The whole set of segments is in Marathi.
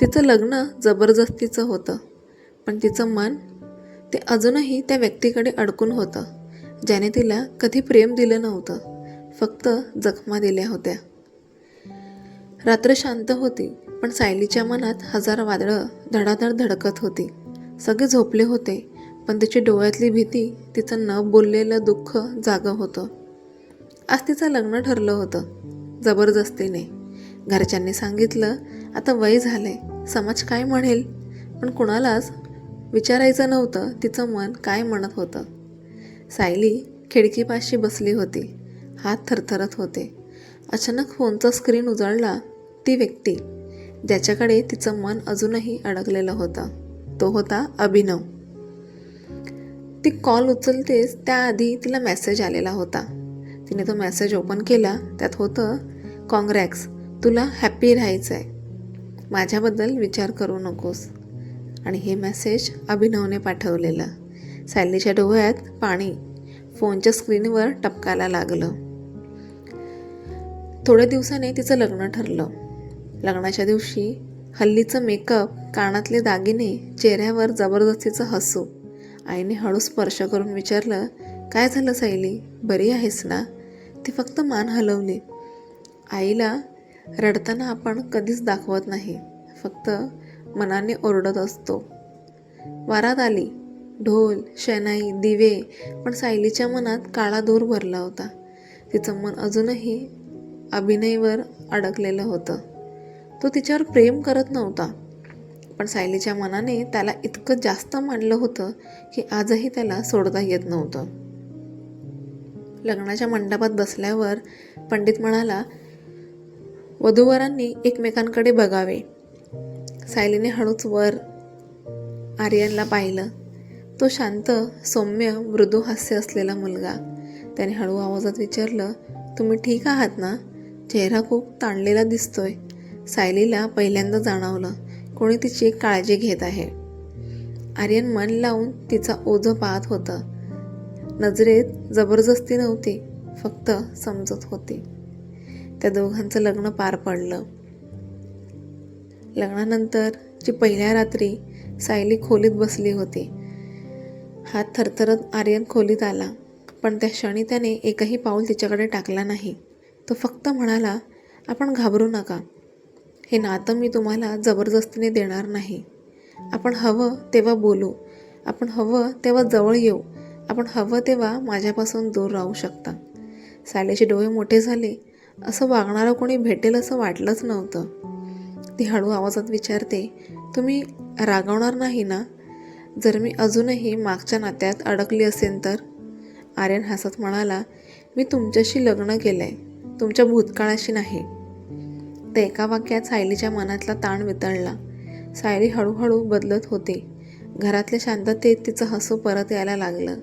तिचं लग्न जबरदस्तीचं होतं पण तिचं मन ते अजूनही त्या व्यक्तीकडे अडकून होतं ज्याने तिला कधी प्रेम दिलं नव्हतं फक्त जखमा दिल्या होत्या. रात्र शांत होती पण सायलीच्या मनात हजार वादळं धडाधड धडकत होती. सगळे झोपले होते पण तिची डोळ्यातली भीती तिचं न बोललेलं दुःख जागं होतं. आज तिचं लग्न ठरलं होतं जबरदस्तीने. घरच्यांनी सांगितलं आता वय झालंय समाज काय म्हणेल? पण कुणालाच विचारायचं नव्हतं तिचं मन काय म्हणत होतं. सायली खिडकीपाशी बसली होती हात थरथरत होते. अचानक फोनचा स्क्रीन उजळला ती व्यक्ती ज्याच्याकडे तिचं मन अजूनही अडकलेलं होतं तो होता अभिनव. ती कॉल उचलतेच त्याआधी तिला मेसेज आलेला होता. तिने तो मेसेज ओपन केला त्यात होतं कॉंग्रॅक्स तुला हॅप्पी राहायचं आहे माझ्याबद्दल विचार करू नकोस. आणि हे मेसेज अभिनवने पाठवलेलं. सॅलीच्या डोळ्यात पाणी फोनच्या स्क्रीनवर टपकायला लागलं. थोड्या दिवसाने तिचं लग्न ठरलं. लग्नाच्या दिवशी हल्लीचं मेकअप कानातले दागिने चेहऱ्यावर जबरदस्तीचं हसू. आईने हळू स्पर्श करून विचारलं काय झालं सायली? बरी आहेस ना? ती फक्त मान हलवली. आईला रडताना आपण कधीच दाखवत नाही. फक्त मनाने ओरडत असतो. वारात आली. ढोल शनाई दिवे पण सायलीच्या मनात काळा दूर भरला होता. तिचं मन अजूनही अभिनयवर अडकलेलं होतं. तो तिच्यावर प्रेम करत नव्हता. पण सायलीच्या मनाने त्याला इतकं जास्त मानलं होतं की आजही त्याला सोडता येत नव्हतं. लग्नाच्या मंडपात बसल्यावर पंडित म्हणाला वधूवरांनी एकमेकांकडे बघावे. सायलीने हळूच वर आर्यनला पाहिलं. तो शांत सौम्य मृदू हास्य असलेला मुलगा. त्याने हळू आवाजात विचारलं तुम्ही ठीक आहात ना? चेहरा खूप ताणलेला दिसतोय. सायलीला पहिल्यांदा जाणवलं कोणी तिची काळजी घेत आहे. आर्यन मन लावून तिचा ओझं पाहत होतं. नजरेत जबरदस्ती नव्हती फक्त समजत होती. त्या दोघांचं लग्न पार पडलं. लग्नानंतरची पहिल्या रात्री सायली खोलीत बसली होती हात थरथरत आर्यन खोलीत आला पण त्या क्षणी त्याने एकही पाऊल तिच्याकडे टाकला नाही. तो फक्त म्हणाला आपण घाबरू नका. हे नातं मी तुम्हाला जबरदस्तीने देणार नाही. आपण हवं तेव्हा बोलू. आपण हवं तेव्हा जवळ येऊ. आपण हवं तेव्हा माझ्यापासून दूर राहू शकता. सायलीचे डोळे मोठे झाले. असं वागणारं कोणी भेटेल असं वाटलंच नव्हतं. ती हळू आवाजात विचारते तुम्ही रागवणार नाही ना? जर मी अजूनही मागच्या नात्यात अडकली असेल तर? आर्यन हसत म्हणाला मी तुमच्याशी लग्न केलं आहे तुमच्या भूतकाळाशी नाही. त्या एका वाक्यात सायलीच्या मनातला ताण वितळला. सायली हळूहळू बदलत होती. घरातल्या शांततेत तिचं हसू परत यायला लागलं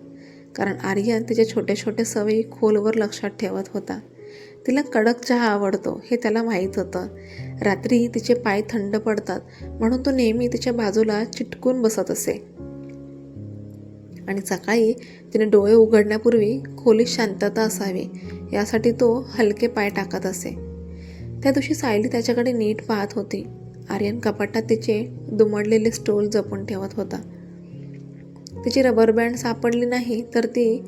कारण आर्यन तिच्या छोट्या छोट्या सवयी खोलवर लक्षात ठेवत होता. तिला कडक चहा आवडतो हे त्याला माहीत होतं. रात्री तिचे पाय थंड पडतात म्हणून तो नेहमी तिच्या बाजूला चिटकून बसत असे. आणि सकाळी तिने डोळे उघडण्यापूर्वी खोलीत शांतता असावी यासाठी तो हलके पाय टाकत असे. त्या दिवशी सायली त्याच्याकडे नीट पाहत होती. आर्यन कपाटात तिचे दुमडलेले स्टोल जपून ठेवत होता. तिची रबर बँड सापडली नाही तर ती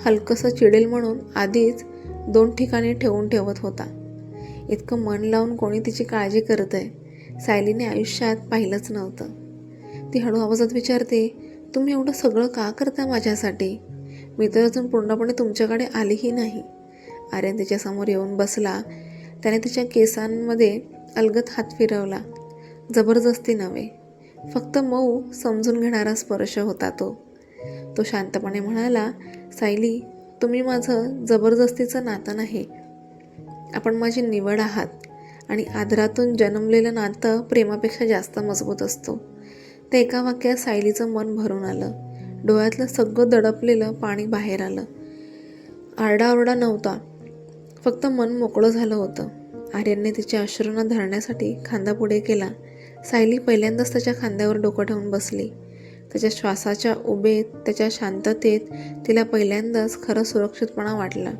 हलकंसं चिडेल म्हणून आधीच दोन ठिकाणी ठेवून ठेवत होता. इतकं मन लावून कोणी तिची काळजी करत आहे सायलीने आयुष्यात पाहिलंच नव्हतं. ती हळू आवाजात विचारते तुम्ही एवढं सगळं का करता माझ्यासाठी? मी तर अजून पूर्णपणे तुमच्याकडे आलीही नाही. आर्यन तिच्यासमोर येऊन बसला. त्याने तिच्या केसांमध्ये अलगत हात फिरवला. जबरदस्ती नव्हे फक्त मऊ समजून घेणारा स्पर्श होता तो. तो शांतपणे म्हणाला सायली तुम्ही माझं जबरदस्तीचं नातं नाही. आपण माझी निवड आहात आणि आदरातून जन्मलेलं नातं प्रेमापेक्षा जास्त मजबूत असतो. त्या एका वाक्यात सायलीचं मन भरून आलं. डोळ्यातलं सगळं दडपलेलं पाणी बाहेर आलं. आरडाओरडा नव्हता. फक्त मन मोकळं झालं होतं. आर्यनने तिच्या अश्रूंना धरण्यासाठी खांदा पुढे केला. सायली पहिल्यांदाच त्याच्या खांद्यावर डोकं ठेवून बसली. त्याच्या श्वासाच्या उभेत त्याच्या शांततेत तिला पहिल्यांदाच खरं सुरक्षितपणा वाटला.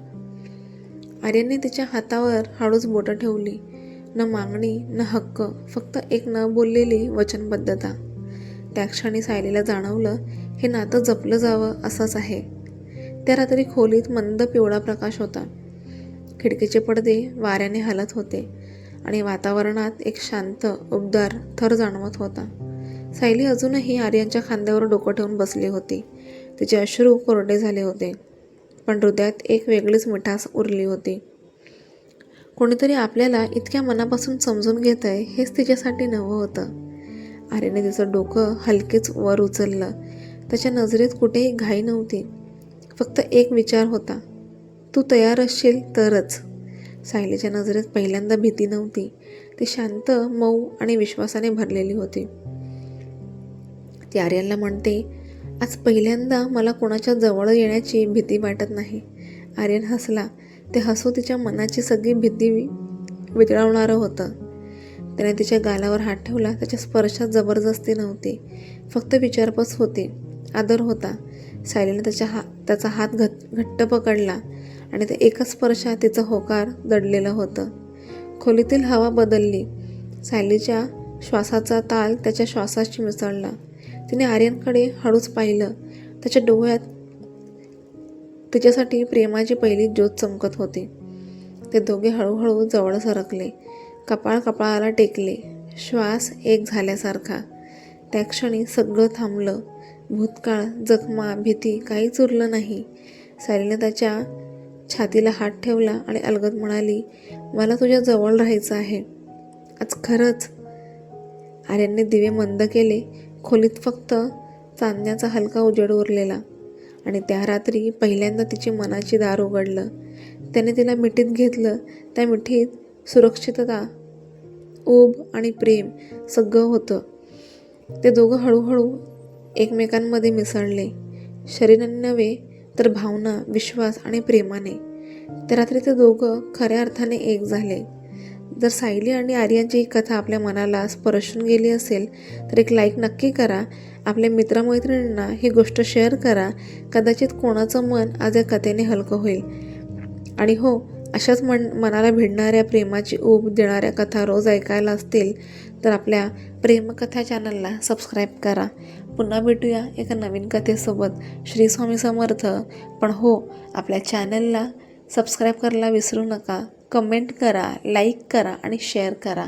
आर्यने तिच्या हातावर हळूच बोटं ठेवली. न मागणी न हक्क फक्त एक न बोललेली वचनबद्धता. त्या क्षणी सायलीला जाणवलं हे नातं जपलं जावं असंच आहे. त्या रात्री खोलीत मंद पिवळा प्रकाश होता. खिडकीचे पडदे वाऱ्याने हलत होते आणि वातावरणात एक शांत उबदार थर जाणवत होता. सायली अजूनही आर्यांच्या खांद्यावर डोकं ठेवून बसली होती. तिचे अश्रू कोरडे झाले होते पण हृदयात एक वेगळीच मिठास उरली होती. कोणीतरी आपल्याला इतक्या मनापासून समजून घेत आहे हेच तिच्यासाठी नवं होतं. आर्याने तिचं डोकं हलकेच वर उचललं. त्याच्या नजरेत कुठेही घाई नव्हती. फक्त एक विचार होता तू तयार असशील तरच. सायलीच्या नजरेत पहिल्यांदा भीती नव्हती. ती शांत मऊ आणि विश्वासाने भरलेली होती. ती आर्यनला म्हणते आज पहिल्यांदा मला कोणाच्या जवळ येण्याची भीती वाटत नाही. आर्यन हसला. ते हसू तिच्या मनाची सगळी भीती वितळवणारं होतं. त्याने तिच्या गालावर हात ठेवला. त्याच्या स्पर्शात जबरदस्ती नव्हती. फक्त विचारपूस होती. आदर होता. सायलीने त्याच्या हा त्याचा हात घट घट्ट पकडला आणि ते एकाच स्पर्शात तिचं होकार दडलेलं होतं. खोलीतील हवा बदलली. सायलीच्या श्वासाचा ताल त्याच्या श्वासाशी मिसळला. तिने आर्यनकडे हळूच पाहिलं. त्याच्या डोळ्यात तिच्यासाठी प्रेमाची पहिली ज्योत चमकत होती. ते दोघे हळूहळू जवळ सरकले. कपाळ कपाळाला टेकले. श्वास एक झाल्यासारखा. त्या क्षणी सगळं थांबलं. भूतकाळ जखमा भीती काहीच उरलं नाही. सायलीने त्याच्या छातीला हात ठेवला आणि अलगद म्हणाली मला तुझ्या जवळ राहायचं आहे. आज खरंच? आर्यनने दिवे मंद केले. खोलीत फक्त चांदण्याचा हलका उजेड उरलेला आणि त्या रात्री पहिल्यांदा तिची मनाची दार उघडलं. त्याने तिला मिठीत घेतलं. त्या मिठीत सुरक्षितता ऊब आणि प्रेम सगळं होतं. ते दोघं हळूहळू एकमेकांमध्ये मिसळले. शरीराने नव्हे तर भावना विश्वास आणि प्रेमाने. त्या रात्री ते दोघं खऱ्या अर्थाने एक झाले. जर सायली आणि आर्यांची ही कथा आपल्या मनाला स्पर्शून गेली असेल तर एक लाईक नक्की करा. आपल्या मित्रमैत्रिणींना ही गोष्ट शेअर करा. कदाचित कोणाचं मन आज या कथेने हलकं होईल. आणि हो अशाच मन मनाला भिडणाऱ्या प्रेमाची ऊब देणाऱ्या कथा रोज ऐकायला असतील तर आपल्या प्रेमकथा चॅनलला सबस्क्राईब करा. पुन्हा भेटूया एका नवीन कथेसोबत. श्री स्वामी समर्थ. पण हो आपल्या चॅनलला सबस्क्राईब करायला विसरू नका. कमेंट करा लाईक करा आणि शेअर करा.